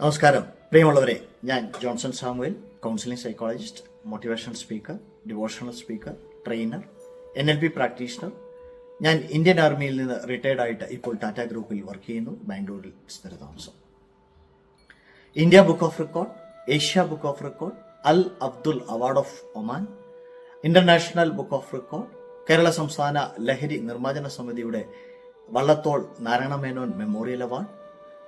നമസ്കാരം. പ്രിയമുള്ളവരെ ഞാൻ Johnson Samuel counselling psychologist motivation speaker devotional speaker trainer N L P practitioner ഞാൻ Indian ആർമിയിൽ നിന്ന് റിട്ടയർഡ് ആയിട്ട് ഇപ്പോൾ ടാറ്റ ഗ്രൂപ്പിൽ വർക്ക് ചെയ്യുന്നു ബാംഗ്ലൂരിൽ സ്ഥിരതാമസം. India book of record Asia book of record Al Abdul award of Oman international book of record Kerala സംസ്ഥാന ലഹരി നിർമ്മാർജന സമിതിയുടെ Vallathol Narayanamenon memorial award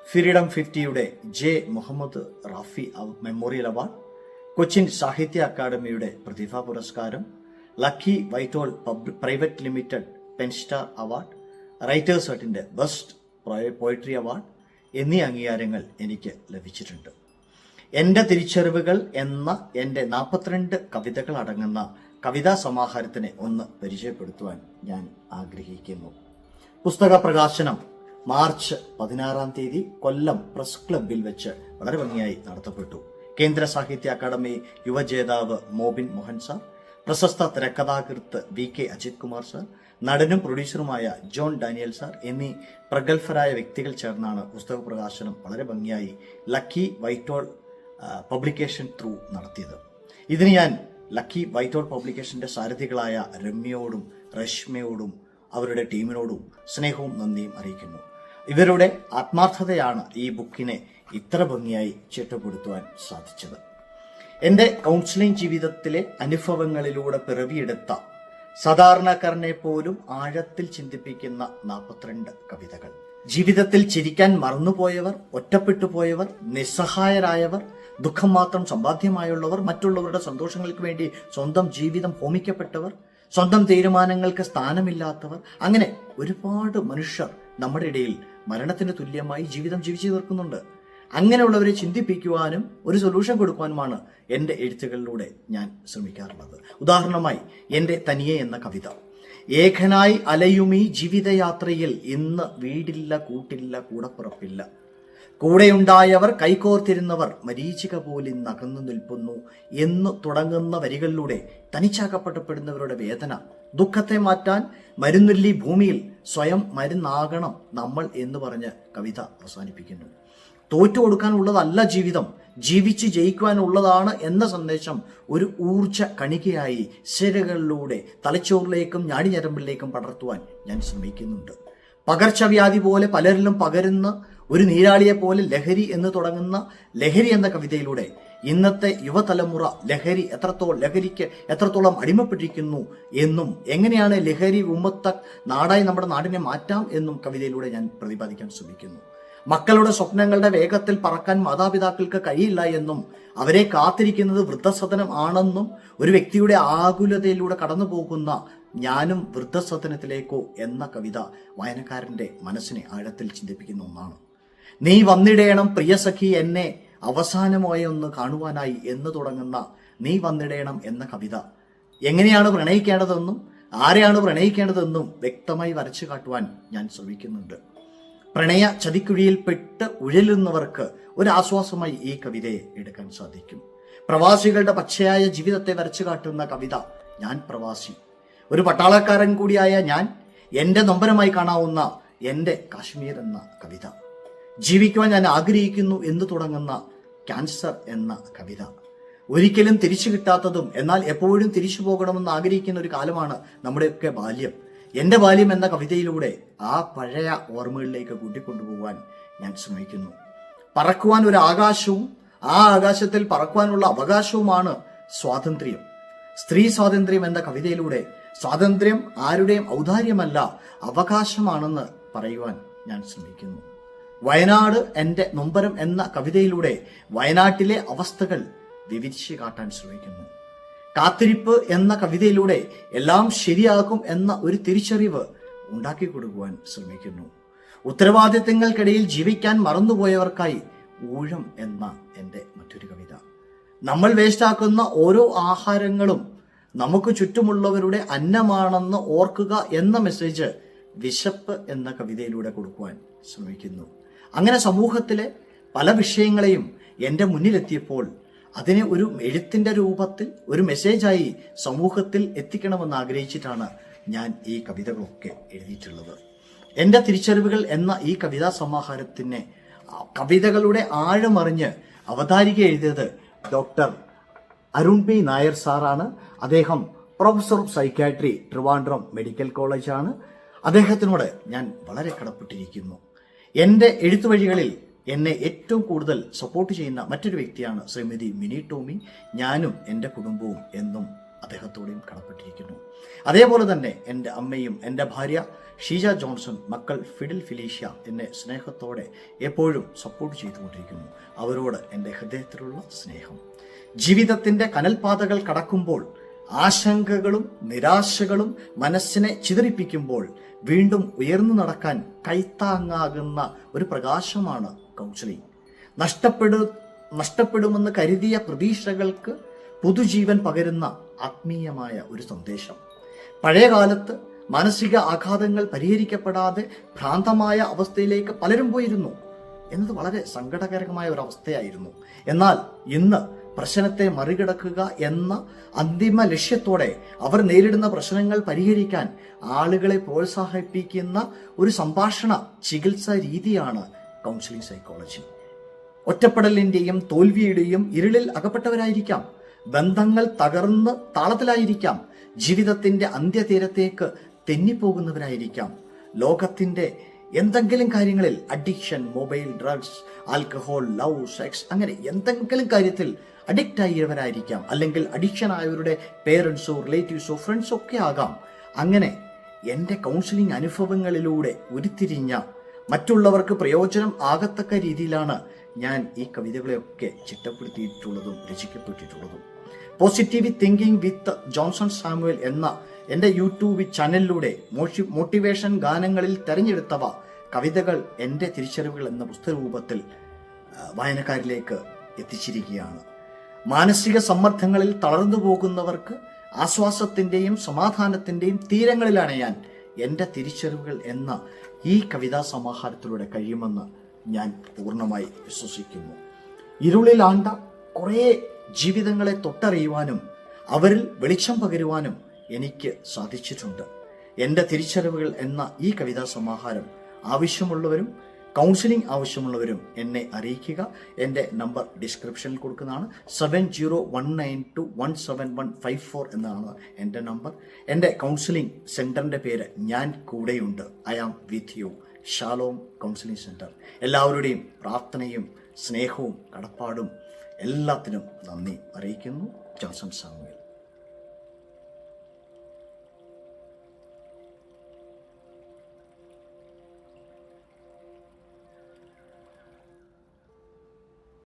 freedom ഫിഫ്റ്റിയുടെ J Muhammad Rafi memorial award Cochin Sahitya അക്കാദമിയുടെ പ്രതിഭാ പുരസ്കാരം lucky വൈറ്റോൾ private limited Penstar award writers സർട്ടിന്റെ best poetry award എന്നീ അംഗീകാരങ്ങൾ എനിക്ക് ലഭിച്ചിട്ടുണ്ട്. എന്റെ തിരിച്ചറിവുകൾ എന്ന എന്റെ നാൽപ്പത്തിരണ്ട് കവിതകൾ അടങ്ങുന്ന കവിതാ സമാഹാരത്തിനെ ഒന്ന് പരിചയപ്പെടുത്തുവാൻ ഞാൻ ആഗ്രഹിക്കുന്നു. പുസ്തക പ്രകാശനം മാർച്ച് പതിനാറാം തീയതി കൊല്ലം പ്രസ് ക്ലബിൽ വെച്ച് വളരെ ഭംഗിയായി നടത്തപ്പെട്ടു. കേന്ദ്ര സാഹിത്യ അക്കാദമി യുവജേതാവ് മോബിൻ മോഹൻ സാർ പ്രശസ്ത തിരക്കഥാകൃത്ത് V K Ajith Kumar sir നടനും പ്രൊഡ്യൂസറുമായ ജോൺ ഡാനിയൽ സാർ എന്നീ പ്രഗത്ഭരായ വ്യക്തികൾ ചേർന്നാണ് പുസ്തക പ്രകാശനം വളരെ ഭംഗിയായി ലക്കി വൈറ്റോൾ പബ്ലിക്കേഷൻ ത്രൂ നടത്തിയത്. ഇതിന് ഞാൻ ലക്കി വൈറ്റോൾ പബ്ലിക്കേഷന്റെ സാരഥികളായ രമ്യയോടും രശ്മയോടും അവരുടെ ടീമിനോടും സ്നേഹവും നന്ദിയും അറിയിക്കുന്നു. ഇവരുടെ ആത്മാർത്ഥതയാണ് ഈ ബുക്കിനെ ഇത്ര ഭംഗിയായി ചിട്ടപ്പെടുത്തുവാൻ സാധിച്ചത്. എന്റെ കൗൺസിലിംഗ് ജീവിതത്തിലെ അനുഭവങ്ങളിലൂടെ പിറവിയെടുത്ത സാധാരണക്കാരനെ പോലും ആഴത്തിൽ ചിന്തിപ്പിക്കുന്ന നാൽപ്പത്തിരണ്ട് കവിതകൾ. ജീവിതത്തിൽ ചിരിക്കാൻ മറന്നുപോയവർ ഒറ്റപ്പെട്ടു പോയവർ നിസ്സഹായരായവർ ദുഃഖം മാത്രം സമ്പാദ്യമായുള്ളവർ മറ്റുള്ളവരുടെ സന്തോഷങ്ങൾക്ക് വേണ്ടി സ്വന്തം ജീവിതം ഹോമിക്കപ്പെട്ടവർ സ്വന്തം തീരുമാനങ്ങൾക്ക് സ്ഥാനമില്ലാത്തവർ അങ്ങനെ ഒരുപാട് മനുഷ്യർ നമ്മുടെ ഇടയിൽ മരണത്തിന് തുല്യമായി ജീവിതം ജീവിച്ചു തീർക്കുന്നുണ്ട്. അങ്ങനെയുള്ളവരെ ചിന്തിപ്പിക്കുവാനും ഒരു സൊല്യൂഷൻ കൊടുക്കുവാനുമാണ് എന്റെ എഴുത്തുകളിലൂടെ ഞാൻ ശ്രമിക്കാറുള്ളത്. ഉദാഹരണമായി എന്റെ തനിയെ എന്ന കവിത. ഏകനായി അലയുമീ ജീവിതയാത്രയിൽ ഇന്ന് വീടില്ല കൂട്ടില്ല കൂടപ്പുറപ്പില്ല. കൂടെയുണ്ടായവർ കൈകോർത്തിരുന്നവർ മരീചിക പോലെ നകന്നു നിൽക്കുന്നു എന്ന് തുടങ്ങുന്ന വരികളിലൂടെ തനിച്ചാക്കപ്പെട്ടപ്പെടുന്നവരുടെ വേദന. ദുഃഖത്തെ മാറ്റാൻ മരുന്നില്ലി ഭൂമിയിൽ സ്വയം മരുന്നാകണം നമ്മൾ എന്ന് പറഞ്ഞ് കവിത അവസാനിപ്പിക്കുന്നു. തോറ്റു കൊടുക്കാനുള്ളതല്ല ജീവിതം. ജീവിച്ച് ജയിക്കുവാനുള്ളതാണ് എന്ന സന്ദേശം ഒരു ഊർജ കണികയായി ശരകളിലൂടെ തലച്ചോറിലേക്കും ഞാടിഞരമ്പിലേക്കും പടർത്തുവാൻ ഞാൻ ശ്രമിക്കുന്നുണ്ട്. പകർച്ചവ്യാധി പോലെ പലരിലും പകരുന്ന ഒരു നീരാളിയെ പോലെ ലഹരി എന്ന് തുടങ്ങുന്ന ലഹരി എന്ന കവിതയിലൂടെ ഇന്നത്തെ യുവതലമുറ ലഹരി എത്രത്തോളം ലഹരിക്ക് എത്രത്തോളം അടിമപ്പെട്ടിരിക്കുന്നു എന്നും എങ്ങനെയാണ് ലഹരി ഉമ്മത്ത നാടായി നമ്മുടെ നാടിനെ മാറ്റാം എന്നും കവിതയിലൂടെ ഞാൻ പ്രതിപാദിക്കാൻ ശ്രമിക്കുന്നു. മക്കളുടെ സ്വപ്നങ്ങളുടെ വേഗത്തിൽ പറക്കാൻ മാതാപിതാക്കൾക്ക് കഴിയില്ല എന്നും അവരെ കാത്തിരിക്കുന്നത് വൃദ്ധസദനം ആണെന്നും ഒരു വ്യക്തിയുടെ ആകുലതയിലൂടെ കടന്നു പോകുന്ന ഞാനും വൃദ്ധസദനത്തിലേക്കോ എന്ന കവിത വായനക്കാരന്റെ മനസ്സിനെ ആഴത്തിൽ ചിന്തിപ്പിക്കുന്ന ഒന്നാണ്. നീ വന്നിടേണം പ്രിയസഖി എന്നെ അവസാനമായി ഒന്ന് കാണുവാനായി എന്ന് തുടങ്ങുന്ന നീ വന്നിടേണം എന്ന കവിത. എങ്ങനെയാണ് പ്രണയിക്കേണ്ടതെന്നും ആരെയാണ് പ്രണയിക്കേണ്ടതെന്നും വ്യക്തമായി വരച്ചു കാട്ടുവാൻ ഞാൻ ശ്രമിക്കുന്നുണ്ട്. പ്രണയ ചതിക്കുഴിയിൽപ്പെട്ട് ഉഴലുന്നവർക്ക് ഒരു ആശ്വാസമായി ഈ കവിതയെ എടുക്കാൻ സാധിക്കും. പ്രവാസികളുടെ പച്ചയായ ജീവിതത്തെ വരച്ചു കാട്ടുന്ന കവിത ഞാൻ പ്രവാസി ഒരു പട്ടാളക്കാരൻ കൂടിയായ ഞാൻ എന്റെ നൊമ്പരമായി കാണാവുന്ന എന്റെ കാശ്മീർ എന്ന കവിത. ജീവിക്കുവാൻ ഞാൻ ആഗ്രഹിക്കുന്നു എന്ന് തുടങ്ങുന്ന ക്യാൻസർ എന്ന കവിത. ഒരിക്കലും തിരിച്ചു കിട്ടാത്തതും എന്നാൽ എപ്പോഴും തിരിച്ചു പോകണമെന്ന് ആഗ്രഹിക്കുന്ന ഒരു കാലമാണ് നമ്മുടെയൊക്കെ ബാല്യം. എന്റെ ബാല്യം എന്ന കവിതയിലൂടെ ആ പഴയ ഓർമ്മകളിലേക്ക് കൂട്ടിക്കൊണ്ടുപോകാൻ ഞാൻ ശ്രമിക്കുന്നു. പറക്കുവാൻ ഒരു ആകാശവും ആ ആകാശത്തിൽ പറക്കുവാനുള്ള അവകാശവുമാണ് സ്വാതന്ത്ര്യം. സ്ത്രീ സ്വാതന്ത്ര്യം എന്ന കവിതയിലൂടെ സ്വാതന്ത്ര്യം ആരുടെയും ഔദാര്യമല്ല അവകാശമാണെന്ന് പറയുവാൻ ഞാൻ ശ്രമിക്കുന്നു. വയനാട് എന്റെ നൊമ്പരം എന്ന കവിതയിലൂടെ വയനാട്ടിലെ അവസ്ഥകൾ വിവരിച്ച് കാട്ടാൻ ശ്രമിക്കുന്നു. കാത്തിരിപ്പ് എന്ന കവിതയിലൂടെ എല്ലാം ശരിയാകും എന്ന ഒരു തിരിച്ചറിവ് ഉണ്ടാക്കി കൊടുക്കുവാൻ ശ്രമിക്കുന്നു. ഉത്തരവാദിത്തങ്ങൾക്കിടയിൽ ജീവിക്കാൻ മറന്നുപോയവർക്കായി ഊഴം എന്ന എന്റെ മറ്റൊരു കവിത. നമ്മൾ വേസ്റ്റാക്കുന്ന ഓരോ ആഹാരങ്ങളും നമുക്ക് ചുറ്റുമുള്ളവരുടെ അന്നമാണെന്ന് ഓർക്കുക എന്ന മെസ്സേജ് വിശപ്പ് എന്ന കവിതയിലൂടെ കൊടുക്കുവാൻ ശ്രമിക്കുന്നു. അങ്ങനെ സമൂഹത്തിലെ പല വിഷയങ്ങളെയും എന്റെ മുന്നിലെത്തിയപ്പോൾ അതിനെ ഒരു എഴുത്തിന്റെ രൂപത്തിൽ ഒരു മെസ്സേജായി സമൂഹത്തിൽ എത്തിക്കണമെന്ന് ആഗ്രഹിച്ചിട്ടാണ് ഞാൻ ഈ കവിതകളൊക്കെ എഴുതിയിട്ടുള്ളത്. എന്റെ തിരിച്ചറിവുകൾ എന്ന ഈ കവിതാ സമാഹാരത്തിനെ കവിതകളുടെ ആഴമറിഞ്ഞ് അവതാരിക എഴുതിയത് ഡോക്ടർ അരുൺ പി നായർ സാറാണ്. അദ്ദേഹം professor of psychiatry Trivandrum medical കോളേജാണ്. അദ്ദേഹത്തിനോട് ഞാൻ വളരെ കടപ്പെട്ടിരിക്കുന്നു. എന്റെ എഴുത്തുവഴികളിൽ എന്നെ ഏറ്റവും കൂടുതൽ സപ്പോർട്ട് ചെയ്യുന്ന മറ്റൊരു വ്യക്തിയാണ് ശ്രീമതി മിനി ടോമി. ഞാനും എന്റെ കുടുംബവും എന്നും അദ്ദേഹത്തോടെയും കടപ്പെട്ടിരിക്കുന്നു. അതേപോലെ തന്നെ എന്റെ അമ്മയും എന്റെ ഭാര്യ ഷീജ ജോൺസൺ മക്കൾ ഫിഡിൽ ഫിലീഷ്യ എന്നെ സ്നേഹത്തോടെ എപ്പോഴും സപ്പോർട്ട് ചെയ്തുകൊണ്ടിരിക്കുന്നു. അവരോട് എന്റെ ഹൃദയത്തിലുള്ള സ്നേഹം. ജീവിതത്തിന്റെ കനൽപാതകൾ കടക്കുമ്പോൾ ആശങ്കകളും നിരാശകളും മനസ്സിനെ ചിതറിപ്പിക്കുമ്പോൾ വീണ്ടും ഉയർന്നു നടക്കാൻ കൈത്താങ്ങാകുന്ന ഒരു പ്രകാശമാണ് കൗൺസിലിംഗ് നഷ്ടപ്പെടു നഷ്ടപ്പെടുമെന്ന് കരുതിയ പ്രതീക്ഷകൾക്ക് പുതുജീവൻ പകരുന്ന ആത്മീയമായ ഒരു സന്ദേശം. പഴയകാലത്ത് മാനസിക ആഘാതങ്ങൾ പരിഹരിക്കപ്പെടാതെ ഭ്രാന്തമായ അവസ്ഥയിലേക്ക് പലരും പോയിരുന്നു. എന്നത് വളരെ സങ്കടകരമായ ഒരു അവസ്ഥയായിരുന്നു. എന്നാൽ ഇന്ന് പ്രശ്നത്തെ മറികടക്കുക എന്ന അന്തിമ ലക്ഷ്യത്തോടെ അവർ നേരിടുന്ന പ്രശ്നങ്ങൾ പരിഹരിക്കാൻ ആളുകളെ പ്രോത്സാഹിപ്പിക്കുന്ന ഒരു സംഭാഷണ ചികിത്സാ രീതിയാണ് കൗൺസിലിംഗ് സൈക്കോളജി ഒറ്റപ്പെടലിന്റെയും തോൽവിയുടെയും ഇരുളിൽ അകപ്പെട്ടവരായിരിക്കാം. ബന്ധങ്ങൾ തകർന്ന് താളത്തിലായിരിക്കാം. ജീവിതത്തിന്റെ അന്ത്യതീരത്തേക്ക് തെന്നിപ്പോകുന്നവരായിരിക്കാം. ലോകത്തിന്റെ എന്തെങ്കിലും കാര്യങ്ങളിൽ addiction mobile drugs alcohol love sex അങ്ങനെ എന്തെങ്കിലും കാര്യത്തിൽ അഡിക്റ്റ് ആയവരായിരിക്കാം അല്ലെങ്കിൽ അഡിക്ഷൻ ആയവരുടെ പേരൻസോ റിലേറ്റീവ്സോ ഫ്രണ്ട്സോ ഒക്കെ ആകാം. അങ്ങനെ എന്റെ കൗൺസിലിംഗ് അനുഭവങ്ങളിലൂടെ ഉരുത്തിരിഞ്ഞ മറ്റുള്ളവർക്ക് പ്രയോജനം ആകത്തക്ക രീതിയിലാണ് ഞാൻ ഈ കവിതകളെയൊക്കെ ചിട്ടപ്പെടുത്തിയിട്ടുള്ളതും രചിക്കപ്പെട്ടിട്ടുള്ളതും. Positive thinking with Johnson Samuel എന്ന എന്റെ യൂട്യൂബ് ചാനലിലൂടെ മോഷി മോട്ടിവേഷൻ ഗാനങ്ങളിൽ തെരഞ്ഞെടുത്തവ കവിതകൾ എന്റെ തിരിച്ചറിവുകൾ എന്ന പുസ്തക രൂപത്തിൽ വായനക്കാരിലേക്ക് എത്തിച്ചിരിക്കുകയാണ്. മാനസിക സമ്മർദ്ദങ്ങളിൽ തളർന്നു പോകുന്നവർക്ക് ആശ്വാസത്തിന്റെയും സമാധാനത്തിന്റെയും തീരങ്ങളിലാണ് ഞാൻ എന്റെ തിരിച്ചറിവുകൾ എന്ന ഈ കവിതാ സമാഹാരത്തിലൂടെ കഴിയുമെന്ന് ഞാൻ പൂർണമായി വിശ്വസിക്കുന്നു. ഇരുളിലാണ്ട കുറേ ജീവിതങ്ങളെ തൊട്ടറിയുവാനും അവരിൽ വെളിച്ചം പകരുവാനും എനിക്ക് സാധിച്ചിട്ടുണ്ട്. എന്റെ തിരിച്ചറിവുകൾ എന്ന ഈ കവിതാ സമാഹാരം ആവശ്യമുള്ളവരും കൗൺസിലിംഗ് ആവശ്യമുള്ളവരും എന്നെ അറിയിക്കുക. എന്റെ നമ്പർ ഡിസ്ക്രിപ്ഷനിൽ കൊടുക്കുന്നതാണ്. Seven zero one nine two one seven one five four എന്നാണ് എന്റെ നമ്പർ. എന്റെ കൗൺസിലിംഗ് സെന്ററിന്റെ പേര് ഞാൻ കൂടെയുണ്ട്. I am with you Shalom counselling centre എല്ലാവരുടെയും പ്രാർത്ഥനയും സ്നേഹവും കടപ്പാടും എല്ലാത്തിനും നന്ദി അറിയിക്കുന്നു. Johnson Samuel.